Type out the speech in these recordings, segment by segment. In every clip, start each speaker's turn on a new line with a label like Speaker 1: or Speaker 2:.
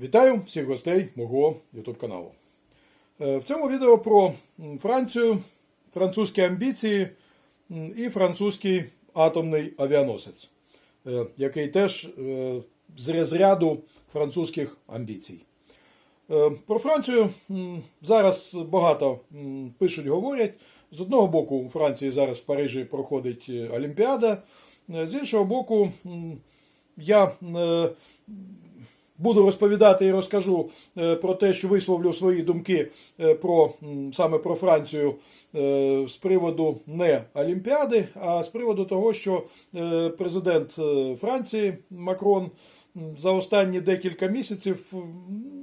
Speaker 1: Вітаю всіх гостей мого YouTube каналу. Е, В цьому відео про Францію, французькі амбіції і французький атомний авіаносець, е, який теж е, з розряду французьких амбіцій. Про Францію зараз багато пишуть, говорять. З одного боку, у Франції зараз в Парижі проходить Олімпіада, з іншого боку, я буду розповідати і розкажу е, про те, що висловлю свої думки е, про саме про Францію е, з приводу не Олімпіади, а з приводу того, що президент Франції Макрон за останні декілька місяців,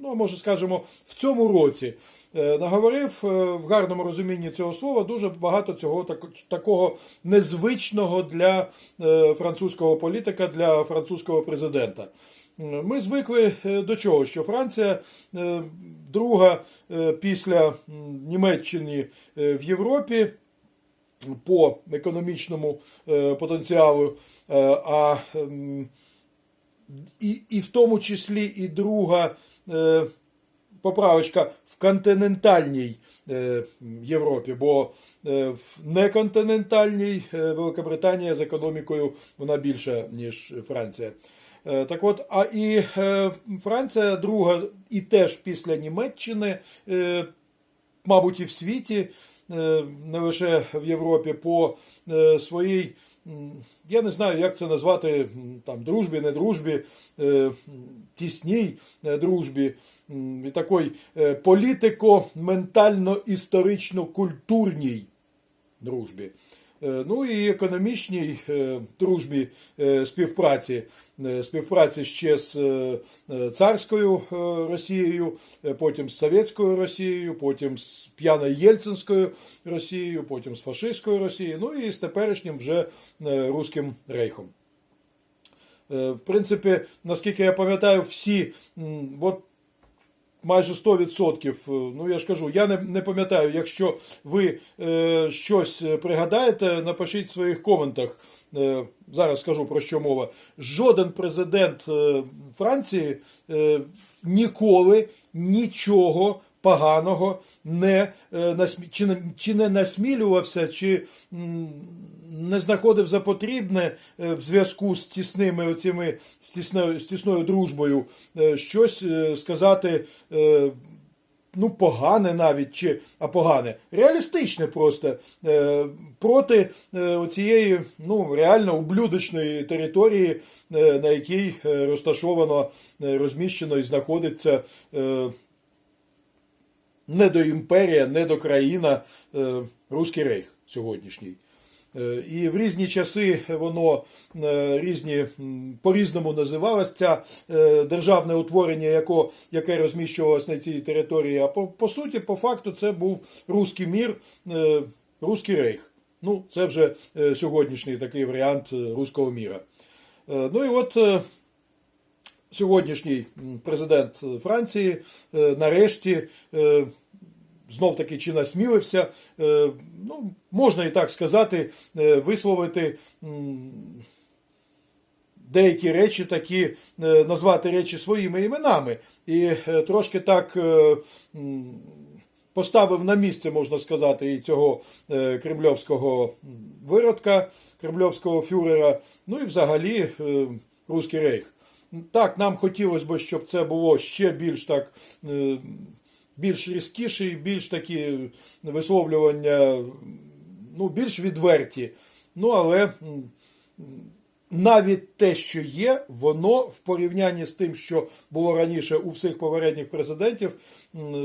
Speaker 1: ну може скажемо, в цьому році. Наговорив в гарному розумінні цього слова дуже багато цього так- такого незвичного для французького політика, для французького президента. Ми звикли е, до чого? Що Франція е, друга е, після Німеччини е, в Європі по економічному е, потенціалу, е, а ем, і, і в тому числі і друга е, поправочка в континентальній е, Європі, бо е, в неконтинентальній е, Великобританія з економікою вона більша, ніж Франція. Е, Так от, а і е, Франція друга, і теж після Німеччини, е, мабуть, і в світі, не лише в Європі, по своїй, я не знаю, як це назвати, там, дружбі, не дружбі, тісній дружбі, і такої політико-ментально-історично-культурній дружбі. Е, Ну і економічній е, дружбі е, співпраці. Співпраці ще з царською Росією, потім з Совєтською Росією, потім з п'яно-єльцинською Росією, потім з фашистською Росією, ну і з теперішнім вже Руським Рейхом. В принципі, наскільки я пам'ятаю, всі от майже 100%, е, ну я ж кажу, я не, не пам'ятаю, якщо ви е, щось пригадаєте, напишіть в своїх коментах. Е, зараз скажу про що мова. Жоден президент е, Франції е, ніколи нічого поганого не, е, чи, не- чи не насмілювався, чи не знаходив за потрібне е, в зв'язку з тісними оціми, з тісною, з тісною дружбою е, щось е, сказати. Ну, погане навіть, чи а погане, реалістичне просто е, проти е, оцієї ну, реально ублюдочної території, е, на якій розташовано, е, розміщено і знаходиться е, не до імперія, не до країна е, Руський Рейх сьогоднішній. Е, І в різні часи воно е, різні по-різному називалось ця е, державне утворення, яко, яке розміщувалось на цій території. А по, по суті, по факту, це був Руський мір, е, Руський Рейх. Ну, це вже сьогоднішній такий варіант Руського міра. Ну і от сьогоднішній президент Франції нарешті. Знов таки чи насмілився, е, ну, можна і так сказати, е, висловити деякі речі такі, е, назвати речі своїми іменами. І трошки так поставив на місце, можна сказати, і цього кремльовського виродка, кремльовського фюрера, ну і взагалі Руський Рейх. Так, нам хотілося б, щоб це було ще більш так. Більш різкіші, більш такі висловлювання, ну, більш відверті. Ну, але навіть те, що є, воно в порівнянні з тим, що було раніше у всіх попередніх президентів,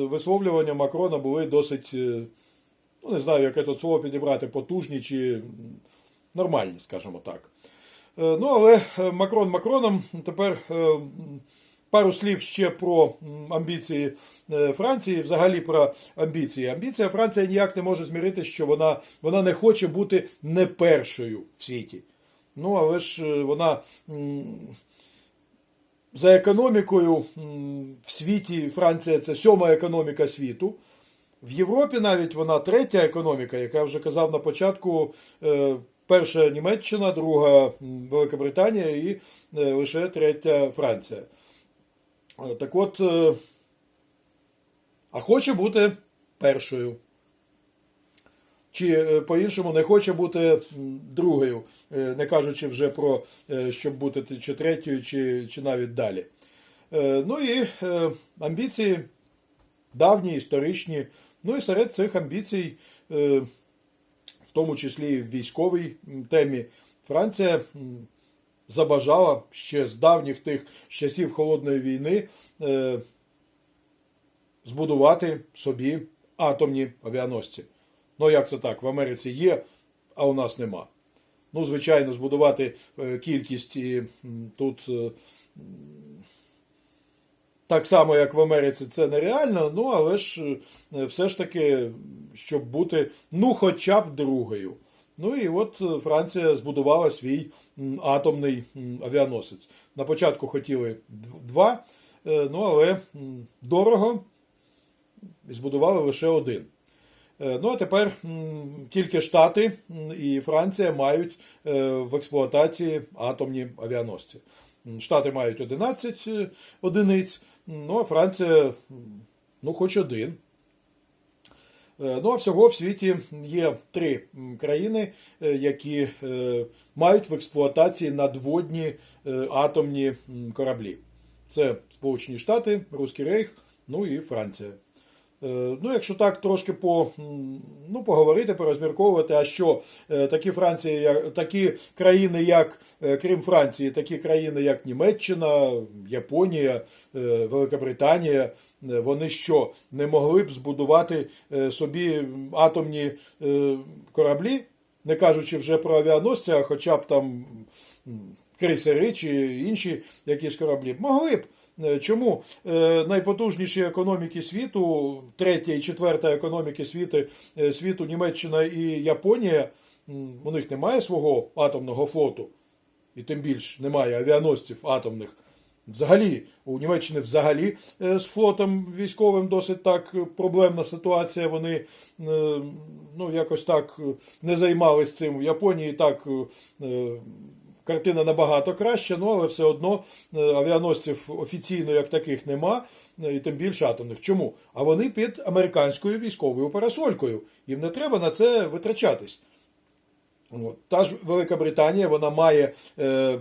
Speaker 1: висловлювання Макрона були досить, е, ну, не знаю, яке тут слово підібрати, потужні чи нормальні, скажімо так. Е, Ну, але е, Макрон Макроном тепер пару слів ще про амбіції е, Франції, взагалі про амбіції. Амбіція Франція ніяк не може змірити, що вона, вона не хоче бути не першою в світі. Ну, але ж е, вона за економікою в світі Франція це сьома економіка світу. В Європі навіть вона третя економіка, яка вже казав на початку. е, Перша Німеччина, друга м, Велика Британія і лише третя Франція. Е, Так от, е, а хоче бути першою. Чи е, по-іншому не хоче бути другою, не кажучи вже про щоб бути чи третьою, чи, чи навіть далі. Ну і амбіції давні, історичні. Ну і серед цих амбіцій, в тому числі в військовій темі, Франція забажала ще з давніх тих часів Холодної війни е, збудувати собі атомні авіаносці. Ну, як це так? В Америці є, а у нас нема. Ну, звичайно, збудувати е, кількість і тут е, так само, як в Америці, це нереально, ну але ж е, все ж таки, щоб бути ну хоча б другою. Ну і от е, Франція збудувала свій атомний авіаносець. На початку хотіли два, е, ну але дорого і збудували лише один. Е, Ну а тепер тільки Штати і Франція мають в експлуатації атомні авіаносці. Штати мають 11 е, одиниць, ну а Франція, ну, хоч один. Е, Ну, а всього в світі є три країни, е, які е, мають в експлуатації надводні атомні кораблі. Це Сполучені Штати, Руський Рейх, ну і Франція. Е, Ну, якщо так трошки по, ну, поговорити, порозмірковувати, а що е, такі Франції, такі країни, як е, крім Франції, такі країни, як Німеччина, Японія, Великобританія, вони що не могли б збудувати собі атомні кораблі, не кажучи вже про авіаносці, а хоча б там крейсери чи інші якісь кораблі, могли б. Е, Чому Е, найпотужніші економіки світу, третя і четверта економіки світу, е, світу Німеччина і Японія, у них немає свого атомного флоту, і тим більш немає авіаносців атомних. Взагалі, у Німеччини взагалі з флотом військовим досить так проблемна ситуація. Вони ну, якось так не займались цим. У Японії так картина набагато краща, ну але все одно е, авіаносців офіційно як таких нема, е, і тим більше атомних. Чому? А вони під американською військовою парасолькою. Їм не треба на це витрачатись. От. Та ж Велика Британія вона має е,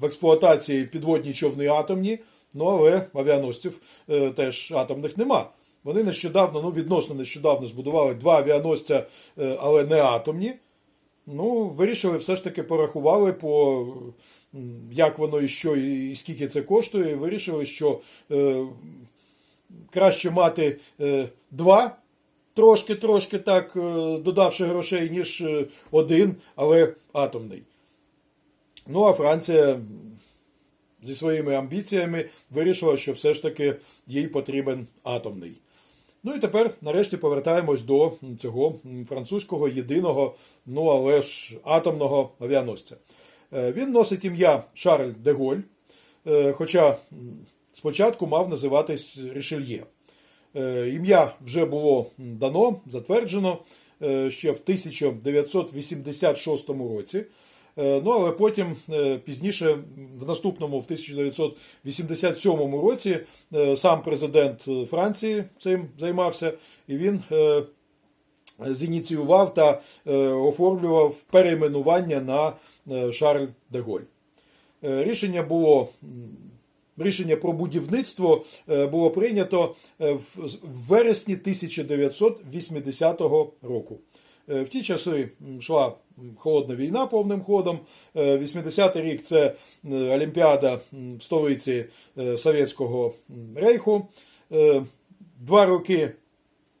Speaker 1: в експлуатації підводні човни атомні, ну але авіаносців е, теж атомних нема. Вони нещодавно, ну відносно нещодавно збудували два авіаносця, е, але не атомні. Ну, вирішили, все ж таки порахували по як воно і що, і скільки це коштує. Вирішили, що е, краще мати е, два, трошки-трошки так, е, додавши грошей, ніж е, один, але атомний. Ну, а Франція зі своїми амбіціями вирішила, що все ж таки їй потрібен атомний. Ну і тепер, нарешті, повертаємось до цього французького єдиного, ну але ж атомного авіаносця. Е, Він носить ім'я Шарль де Голь, е, хоча спочатку мав називатись Рішельє. Е, Ім'я вже було дано, затверджено ще в 1986 році. Е, Ну, але потім е, пізніше, в наступному, в 1987 році, е, сам президент Франції цим займався, і він зініціював та оформлював перейменування на Шарль де Голь. Рішення було. Рішення про будівництво було прийнято в вересні 1980 року. Е, В ті часи йшла холодна війна повним ходом. Е, 80-й рік це е, Олімпіада в столиці е, Совєтського рейху. Е, Два роки,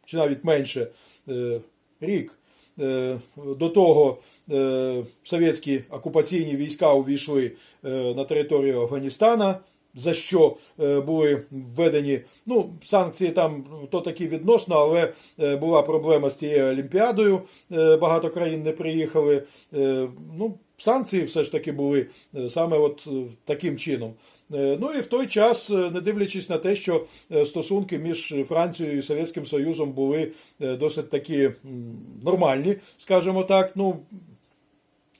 Speaker 1: чи навіть менше, е, рік. е, До того е, совєтські окупаційні війська увійшли е, на територію Афганістана, за що е, були введені ну, санкції там то такі відносно, але е, була проблема з тією Олімпіадою. е, Багато країн не приїхали. Ну, санкції все ж таки були саме от таким чином. Ну і в той час, не дивлячись на те, що стосунки між Францією і Совєтським Союзом були досить такі нормальні, скажімо так, ну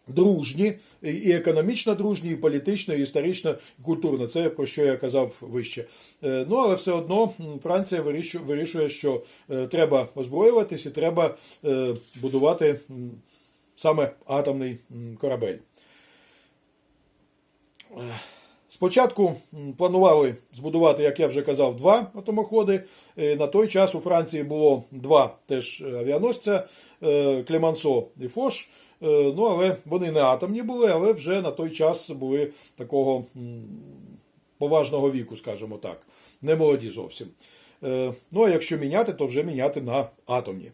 Speaker 1: дружні, і економічно дружні, і політично, і історично, і культурно. Це про що я казав вище. Е, Ну, але все одно Франція вирішує, що е, треба озброюватись і треба е, будувати саме атомний корабель. Спочатку планували збудувати, як я вже казав, два атомоходи. На той час у Франції було два теж авіаносця Клемансо і Фош. Е, Ну, але вони не атомні були, але вже на той час були такого поважного віку, скажімо так, не молоді зовсім. Е, Ну, а якщо міняти, то вже міняти на атомні.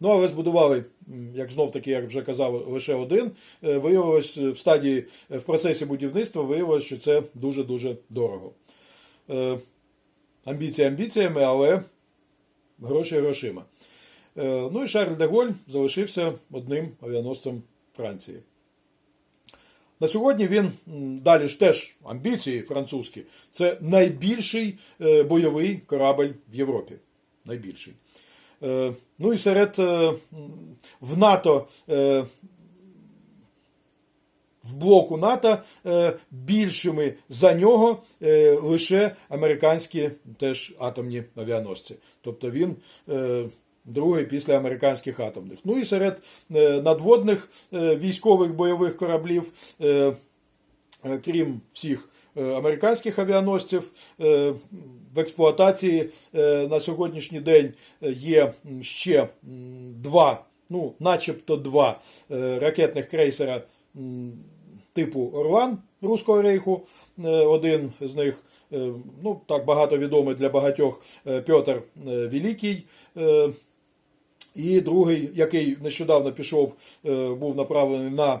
Speaker 1: Ну, але збудували, як знов таки, як вже казав, лише один. Е, Виявилось в стадії, в процесі будівництва виявилось, що це дуже-дуже дорого. Амбіції амбіціями, але гроші грошима. Е, Ну і Шарль де Голь залишився одним авіаносцем Франції. На сьогодні він далі ж теж амбіції французькі. Це найбільший е, бойовий корабль в Європі. Найбільший. Е, Ну і серед в НАТО. В блоку НАТО більшими за нього лише американські теж атомні авіаносці. Тобто він другий після американських атомних. Ну і серед е, надводних е, військових бойових кораблів, е, крім всіх американських авіаносців, в експлуатації на сьогоднішній день є ще два, ну, начебто два ракетних крейсера типу Орлан Руського рейху. Один з них, ну так багато відомий для багатьох е, Великий. І другий, який нещодавно пішов, е, був направлений на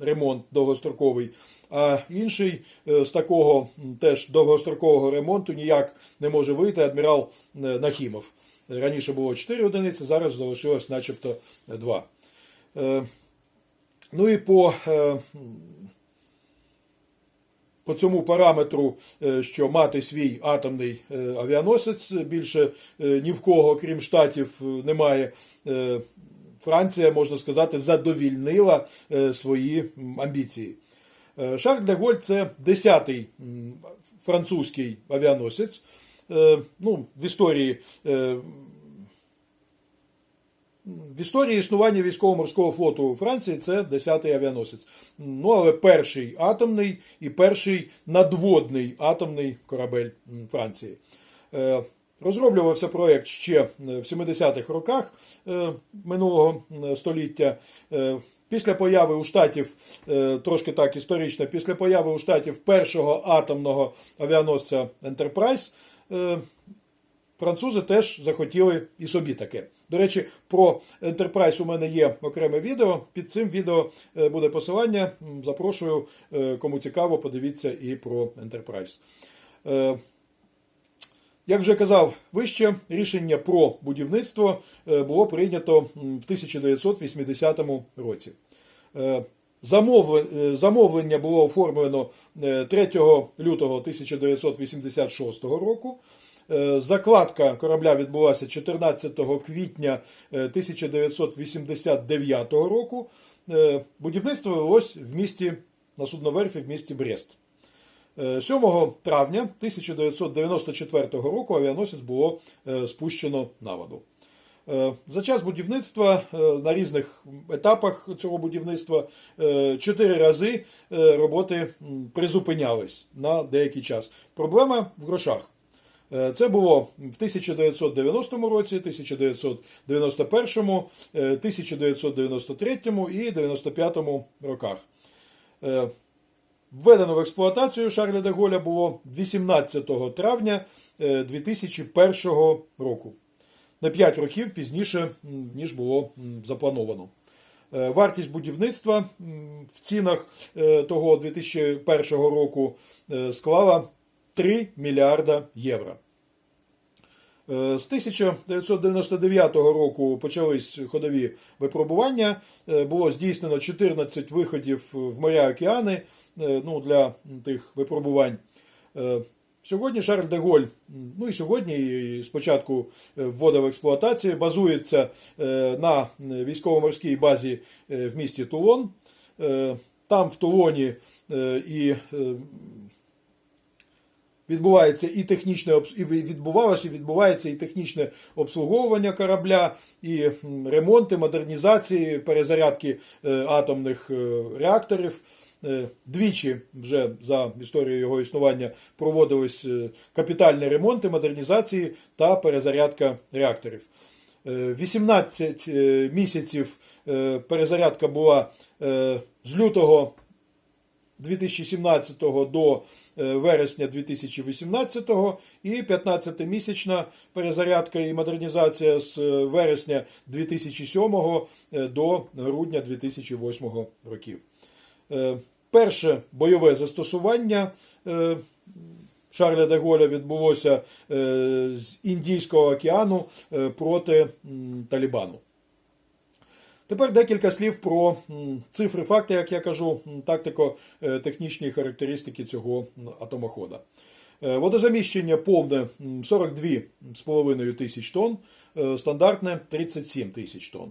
Speaker 1: ремонт довгостроковий. А інший е, з такого теж довгострокового ремонту ніяк не може вийти адмірал е, Нахімов. Раніше було 4 одиниці, зараз залишилось начебто 2. Ну і по, по цьому параметру, е, що мати свій атомний е, авіаносець більше е, ні в кого, крім штатів, немає. Франція, можна сказати, задовільнила свої амбіції. Шарль де Голь це 10-й французький авіаносець. Ну, в історії в історії існування військово-морського флоту у Франції це 10-й авіаносець. Ну, але перший атомний і перший надводний атомний корабель Франції. Е, Розроблювався проєкт ще е, в 70-х роках е, минулого століття. Після появи у штатів, трошки так історично, після появи у штатів першого атомного авіаносця Enterprise, французи теж захотіли і собі таке. До речі, про Enterprise у мене є окреме відео. Під цим відео е, буде посилання. Запрошую, е, кому цікаво, подивіться і про Enterprise. Е, Як вже казав вище, рішення про будівництво було прийнято в 1980 році. Замовле- Замовлення було оформлено е, 3 лютого 1986 року. Е, Закладка корабля відбулася 14 квітня е, 1989 року. Е, Будівництво велось в місті на судноверфі в місті Брест. Е, 7 травня 1994 року авіаносець було е, спущено на воду. Е, За час будівництва е, на різних етапах цього будівництва е, чотири рази е, роботи призупинялись на деякий час. Проблема в грошах. Е, Це було в 1990 році, 1991, е, 1993 і 95 роках. Е, Введено в експлуатацію Шарля де Голля було 18 травня е, 2001 року. На 5 років пізніше, ніж було заплановано. Е, Вартість будівництва в цінах е, того 2001 року е, склала 3 мільярда євро. Е, З 1999 року почались ходові випробування. Е, Було здійснено 14 виходів в моря океани е, ну, для тих випробувань. Сьогодні Шарль де Голь, ну і сьогодні, і спочатку е, ввода в експлуатацію, базується на військово-морській базі в місті Тулон. Там в Тулоні і відбувається і технічне і відбувалося, і відбувається і технічне обслуговування корабля, і ремонти, модернізації, перезарядки е, атомних е, реакторів. Е, Двічі вже за історію його існування проводились капітальні ремонти, модернізації та перезарядка реакторів. Е, 18 е, місяців перезарядка була з лютого 2017 до е, вересня 2018 і 15-місячна перезарядка і модернізація з е, вересня 2007 е, до грудня 2008 років. Перше бойове застосування Шарля де відбулося з Індійського океану проти Талібану. Тепер декілька слів про цифри, факти, як я кажу, тактико-технічні характеристики цього атомохода. Е, Водозаміщення повне 42,5 тисяч тонн, е, стандартне 37 тисяч тонн.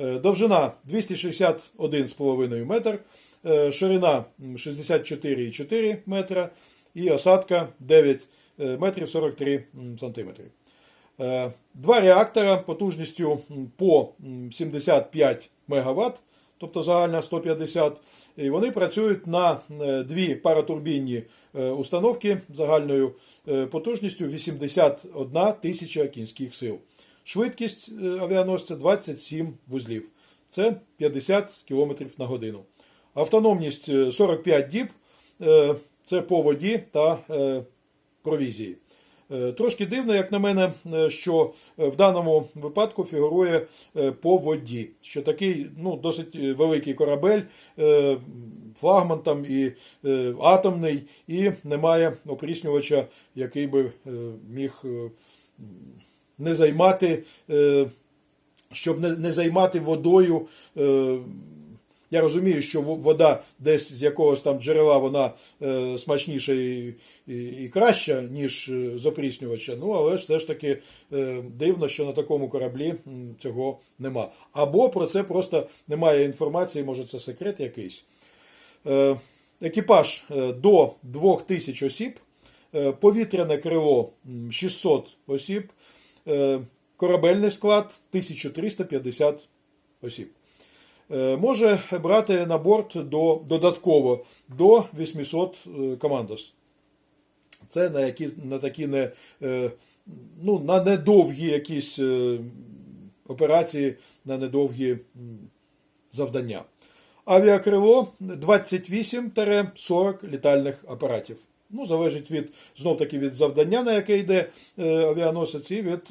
Speaker 1: Е, Довжина 261,5 метр, е, ширина 64,4 метра і осадка 9 е, метрів 43 м, сантиметри. Е, Два реактора потужністю по 75 МВт, тобто загальна 150, і вони працюють на е, дві паратурбінні е, установки загальною е, потужністю 81 тисяча кінських сил. Швидкість е, авіаносця 27 вузлів. Це 50 км на годину. Автономність е, 45 діб. е, Це по воді та е, провізії. Е, Трошки дивно, як на мене, е, що е, в даному випадку фігурує по воді, що такий ну, досить великий корабель, флагман там і атомний, і немає опріснювача, який би міг не займати, щоб не займати водою. Я розумію, що вода десь з якогось там джерела вона е, смачніша і, і, і краща, ніж е, з опріснювача. Ну, але все ж таки е, дивно, що на такому кораблі цього нема. Або про це просто немає інформації, може це секрет якийсь. Е, екіпаж е, до 2000 осіб, е, повітряне крило 600 осіб, корабельний склад 1350 осіб. Е, Може брати на борт до, додатково до 800 е, командос. Це на, які, на такі не, е, ну, на недовгі якісь операції, на недовгі завдання. Авіакрило 28-40 літальних апаратів. Ну, залежить від знов таки від завдання, на яке йде авіаносець, і від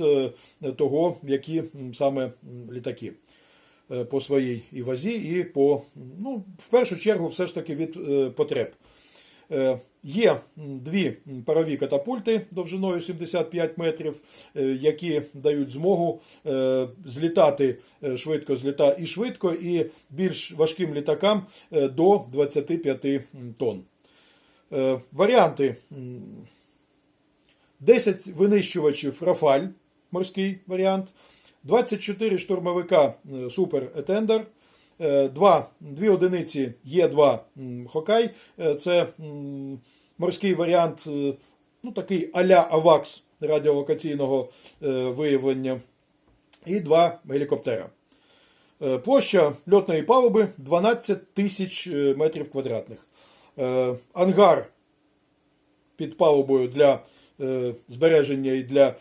Speaker 1: того, які саме літаки по своїй і вазі, і по, ну, в першу чергу, все ж таки від е, потреб. Е, Є дві парові катапульти довжиною 75 метрів, е, які дають змогу е, злітати е, швидко з літа і швидко, і більш важким літакам е, до 25 тонн. Е, Варіанти 10 винищувачів Рафаль, морський варіант, 24 штурмовика е, Супер Етендер, е, дві одиниці Є2 Хокай. Е, Це морський варіант, ну такий а-ля АВАКС радіолокаційного виявлення, і два гелікоптера. Площа льотної палуби 12 тисяч метрів квадратних. Ангар під палубою для збереження і для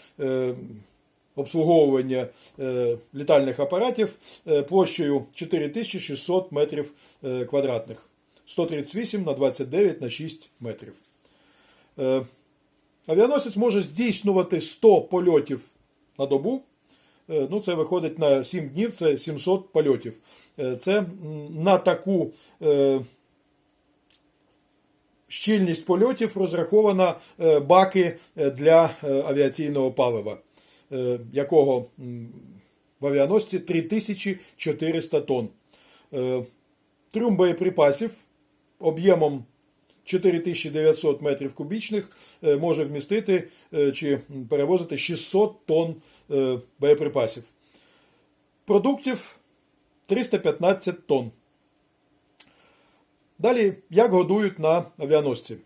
Speaker 1: обслуговування е, літальних апаратів е, площею 4600 метрів е, квадратних. 138 на 29 на 6 метрів. Авіаносець може здійснювати 100 польотів на добу. Ну, це виходить на 7 днів, це 700 польотів. Це на таку щільність польотів розрахована баки для авіаційного палива, якого в авіаносці 3400 тонн. Е, Трюм боєприпасів об'ємом 4900 метрів кубічних е, може вмістити е, чи перевозити 600 тонн е, боєприпасів. Продуктів 315 тонн. Далі, як годують на авіаносці?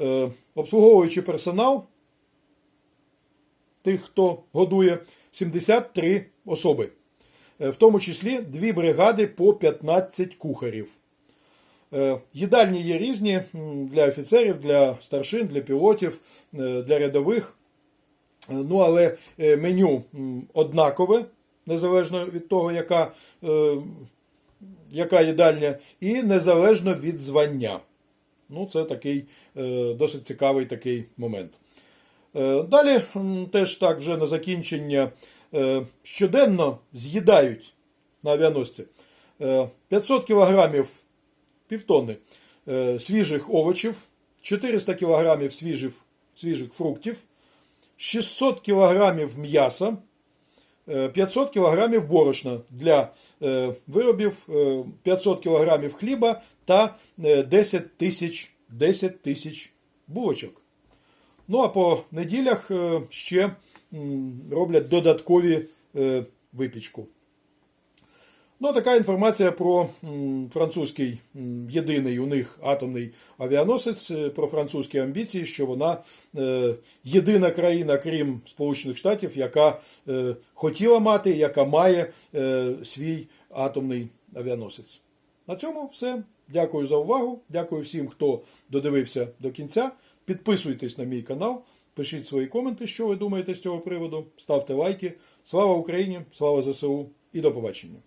Speaker 1: Е, Обслуговуючий персонал, тих, хто годує, 73 особи, Е, в тому числі дві бригади по 15 кухарів. Е, Їдальні є різні для офіцерів, для старшин, для пілотів, е, для рядових. Ну, але меню однакове, незалежно від того, яка, яка їдальня, і незалежно від звання. Ну, це такий досить цікавий такий момент. Е, Далі теж так вже на закінчення е, щоденно з'їдають на авіаносці е, 500 кілограмів півтонни е, свіжих овочів, 400 кілограмів свіжих, свіжих фруктів, 600 кілограмів м'яса, е, 500 кілограмів борошна для е, виробів, е, 500 кілограмів хліба та е, 10 тисяч 10 тисяч булочок. Ну а по неділях е, ще роблять додаткові е, випічку. Ну, така інформація про французький єдиний у них атомний авіаносець, е, про французькі амбіції, що вона єдина країна, крім Сполучених Штатів, яка хотіла мати, яка має свій атомний авіаносець. На цьому все. Дякую за увагу. Дякую всім, хто додивився до кінця. Підписуйтесь на мій канал, пишіть свої коменти, що ви думаєте з цього приводу. Ставте лайки. Слава Україні! Слава ЗСУ і до побачення!